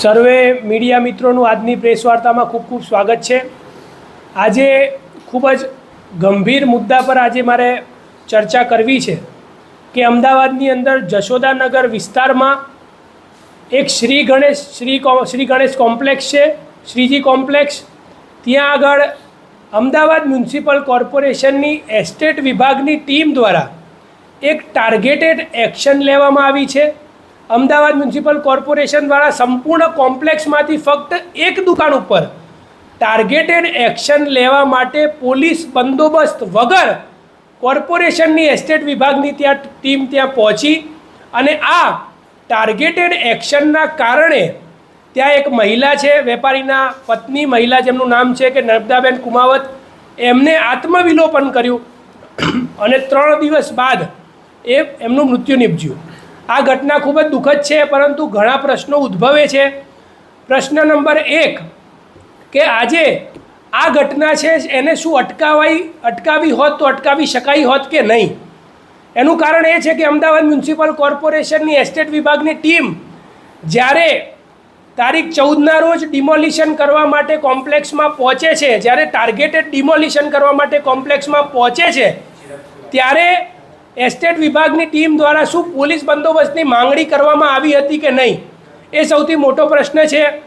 સર્વે media મિત્રોનું આજની press વાર્તામાં ખૂબ ખૂબ સ્વાગત છે. આજે ખૂબ જ ગંભીર મુદ્દા પર આજે મારે ચર્ચા કરવી છે કે અમદાવાદની અંદર જશોદાનગર વિસ્તારમાં એક શ્રી ગણેશ, શ્રી શ્રી ગણેશ કોમ્પ્લેક્સ છે, શ્રીજી કોમ્પ્લેક્સ. ત્યાં આગળ અમદાવાદ મ્યુનિસિપલ કોર્પોરેશનની એસ્ટેટ વિભાગની ટીમ દ્વારા એક ટાર્ગેટેડ એક્શન લેવામાં આવી છે. અમદાવાદ મ્યુનિસિપલ કોર્પોરેશન દ્વારા સંપૂર્ણ કોમ્પ્લેક્સમાંથી ફક્ત એક દુકાન ઉપર ટાર્ગેટેડ એક્શન લેવા માટે પોલીસ બંદોબસ્ત વગર કોર્પોરેશનની એસ્ટેટ વિભાગની ત્યાં ટીમ ત્યાં પહોંચી અને આ ટાર્ગેટેડ એક્શનના કારણે ત્યાં એક મહિલા છે, વેપારીના પત્ની મહિલા જેમનું નામ છે કે નર્મદાબેન કુમાવત, એમને આત્મવિલોપન કર્યું અને ત્રણ દિવસ બાદ એ એમનું મૃત્યુ નિપજ્યું. આ ઘટના ખૂબ જ દુઃખદ છે, પરંતુ ઘણા પ્રશ્નો ઉદ્ભવે છે. પ્રશ્ન નંબર એક, કે આજે આ ઘટના છે, એને શું અટકાવાઈ, અટકાવી હોત તો અટકાવી શકાઈ હોત કે નહીં? એનું કારણ એ છે કે અમદાવાદ મ્યુનિસિપલ કોર્પોરેશનની એસ્ટેટ વિભાગની ટીમ જ્યારે તારીખ ચૌદના રોજ ડિમોલિશન કરવા માટે કોમ્પ્લેક્સમાં પહોંચે છે, જ્યારે ટાર્ગેટેડ ડિમોલિશન કરવા માટે કોમ્પ્લેક્સમાં પહોંચે છે, ત્યારે એસ્ટેટ વિભાગની ટીમ દ્વારા શું પોલીસ બંદોબસ્તની માંગણી કરવામાં આવી હતી કે નહીં? એ સૌથી મોટો પ્રશ્ન છે.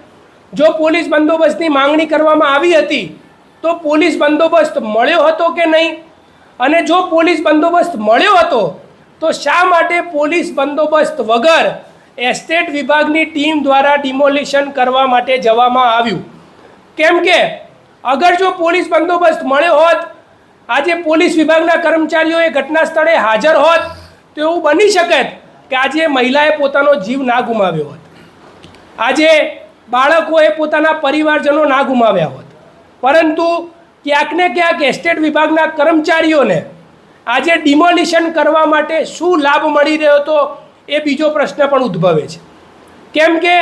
જો પોલીસ બંદોબસ્તની માંગણી કરવામાં આવી હતી, તો પોલીસ બંદોબસ્ત મળ્યો હતો કે નહીં? અને જો પોલીસ બંદોબસ્ત મળ્યો હતો, તો શા માટે પોલીસ બંદોબસ્ત વગર એસ્ટેટ વિભાગની ટીમ દ્વારા ડિમોલિશન કરવા માટે જવામાં આવ્યું? કેમ કે, અગર જો પોલીસ બંદોબસ્ત મળ્યો હોત આજે પોલીસ વિભાગના કર્મચારીઓ એ ઘટના સ્થળે હાજર હોત તો એવું બની શકે કે આજે મહિલાએ પોતાનો જીવ ના ગુમાવ્યો હોત. આજે બાળકોએ પોતાના પરિવારજનો ના ગુમાવ્યા હોત. પરંતુ ક્યાંક ને ક્યાંક એસ્ટેટ વિભાગના કર્મચારીઓને આજે ડિમોલિશન કરવા માટે શું લાભ મળી રહ્યો હતો એ બીજો પ્રશ્ન પણ ઉદ્ભવે છે. કેમ કે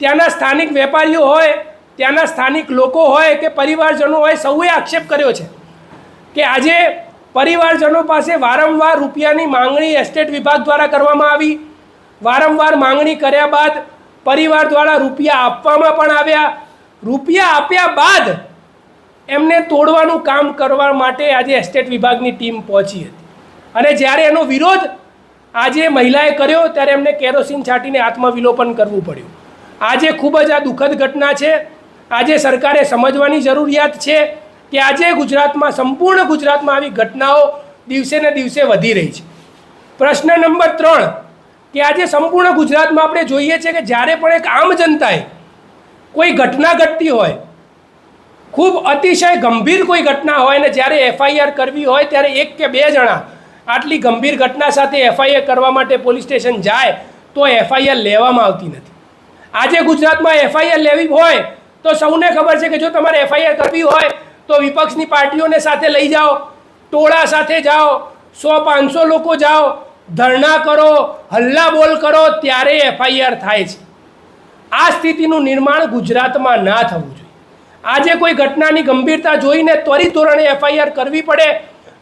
ત્યાંના સ્થાનિક વેપારીઓ હોય, ત્યાંના સ્થાનિક લોકો હોય કે પરિવારજનો હોય, સૌએ આક્ષેપ કર્યો છે. કે આજે પરિવારજનો પાસે વારંવાર રૂપિયાની માંગણી એસ્ટેટ વિભાગ દ્વારા કરવામાં આવી. વારંવાર માંગણી કર્યા બાદ પરિવાર દ્વારા રૂપિયા આપવામાં પણ આવ્યા. રૂપિયા આપ્યા બાદ એમને તોડવાનું કામ કરવા માટે આજે એસ્ટેટ વિભાગની ટીમ પહોંચી હતી. અને જ્યારે એનો વિરોધ આજે મહિલાએ કર્યો, ત્યારે એમને કેરોસીન છાંટીને આત્મવિલોપન કરવું પડ્યું. આજે ખૂબ જ આ દુઃખદ ઘટના છે. આજે સરકારે સમજવાની જરૂરિયાત છે. કે આજે ગુજરાતમાં સંપૂર્ણ ગુજરાતમાં આવી ઘટનાઓ દિવસે ને દિવસે વધી રહી છે. પ્રશ્ન નંબર ત્રણ, કે આજે સંપૂર્ણ ગુજરાતમાં આપણે જોઈએ છે કે જ્યારે પણ એક આમ જનતાએ કોઈ ઘટના ઘટતી હોય, ખૂબ અતિશય ગંભીર કોઈ ઘટના હોય ને જ્યારે એફઆઈઆર કરવી હોય ત્યારે એક કે બે જણા આટલી ગંભીર ઘટના સાથે એફઆઈઆર કરવા માટે પોલીસ સ્ટેશન જાય, તો એફઆઈઆર લેવામાં આવતી નથી. આજે ગુજરાતમાં એફઆઈઆર લેવી હોય તો સૌને ખબર છે કે જો તમારે એફઆઈઆર કરવી હોય તો વિપક્ષની પાર્ટીઓને સાથે લઈ જાઓ, ટોળા સાથે જાઓ, સો પાંચસો લોકો જાઓ, ધરણા કરો, હલ્લા બોલ કરો, ત્યારે એફઆઈઆર થાય છે. આ સ્થિતિનું નિર્માણ ગુજરાતમાં ના થવું જોઈએ. આજે કોઈ ઘટનાની ગંભીરતા જોઈને ત્વરિત ધોરણે એફઆઈઆર કરવી પડે,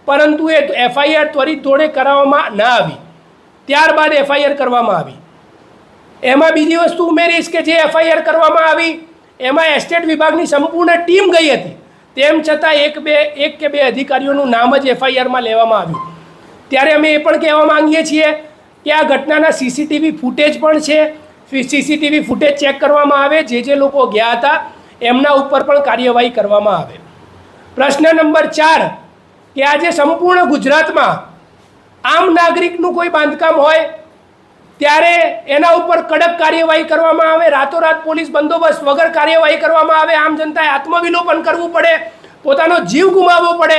પરંતુ એ એફઆઈઆર ત્વરિત ધોરણે કરાવવામાં ના આવી. ત્યારબાદ એફઆઈઆર કરવામાં આવી. એમાં બીજી વસ્તુ ઉમેરીશ કે જે એફઆઈઆર કરવામાં આવી, એમાં એસ્ટેટ વિભાગની સંપૂર્ણ ટીમ ગઈ હતી. તેમ છતાં એક બે, એક કે બે અધિકારીઓનું નામ જ એફઆઈઆરમાં લેવામાં આવ્યું. ત્યારે અમે એ પણ કહેવા માંગીએ છીએ કે આ ઘટનાના સીસીટીવી ફૂટેજ પણ છે. સીસીટીવી ફૂટેજ ચેક કરવામાં આવે, જે જે લોકો ગયા હતા, એમના ઉપર પણ કાર્યવાહી કરવામાં આવે. પ્રશ્ન નંબર ચાર, કે આજે સંપૂર્ણ ગુજરાતમાં આમ નાગરિકનું કોઈ બાંધકામ હોય ત્યારે એના ઉપર કડક કાર્યવાહી કરવામાં આવે, રાતોરાત પોલીસ બંદોબસ્ત વગર કાર્યવાહી કરવામાં આવે, આમ જનતાએ આત્મવિલોપન કરવું પડે, પોતાનો જીવ ગુમાવવો પડે.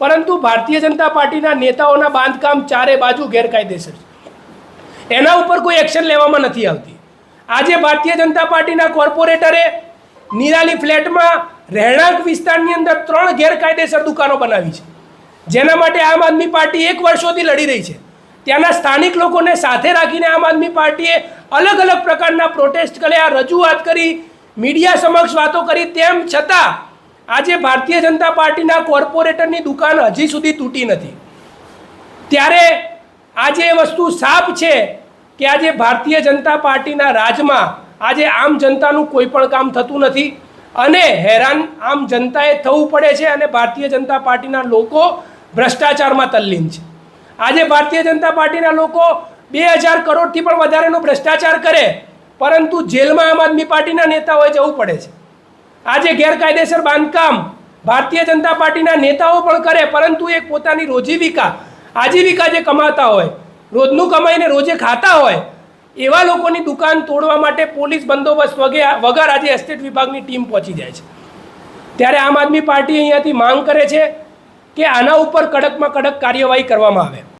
પરંતુ ભારતીય જનતા પાર્ટીના નેતાઓના બાંધકામ ચારે બાજુ ગેરકાયદેસર છે. એના ઉપર કોઈ એક્શન લેવામાં નથી આવતી. આજે ભારતીય જનતા પાર્ટીના કોર્પોરેટરે નિરાલી ફ્લેટમાં રહેણાંક વિસ્તારની અંદર ત્રણ ગેરકાયદેસર દુકાનો બનાવી છે. જેના માટે આમ આદમી પાર્ટી એક વર્ષોથી લડી રહી છે. ત્યાંના સ્થાનિક લોકોને સાથે રાખીને આમ આદમી પાર્ટીએ અલગ અલગ પ્રકારના પ્રોટેસ્ટ કર્યા, રજૂઆત કરી, મીડિયા સમક્ષ વાતો કરી. તેમ છતાં આજે ભારતીય જનતા પાર્ટીના કોર્પોરેટરની દુકાન હજી સુધી તૂટી નથી. ત્યારે આજે એ વસ્તુ સાફ છે કે આજે ભારતીય જનતા પાર્ટીના રાજમાં આજે આમ જનતાનું કોઈ પણ કામ થતું નથી અને હેરાન આમ જનતાએ થવું પડે છે અને ભારતીય જનતા પાર્ટીના લોકો ભ્રષ્ટાચારમાં તલ્લીન છે. આજે ભારતીય જનતા પાર્ટીના લોકો બે હજાર કરોડથી પણ વધારેનો ભ્રષ્ટાચાર કરે, પરંતુ જેલમાં આમ આદમી પાર્ટીના નેતાઓએ જવું પડે છે. આજે ગેરકાયદેસર બાંધકામ ભારતીય જનતા પાર્ટીના નેતાઓ પણ કરે, પરંતુ એ પોતાની રોજીવિકા, આજીવિકા જે કમાતા હોય, રોજનું કમાઈને રોજે ખાતા હોય, એવા લોકોની દુકાન તોડવા માટે પોલીસ બંદોબસ્ત વગે વગર આજે એસ્ટેટ વિભાગની ટીમ પહોંચી જાય છે. ત્યારે આમ આદમી પાર્ટી અહીંયાથી માંગ કરે છે કે આના ઉપર કડકમાં કડક કાર્યવાહી કરવામાં આવે.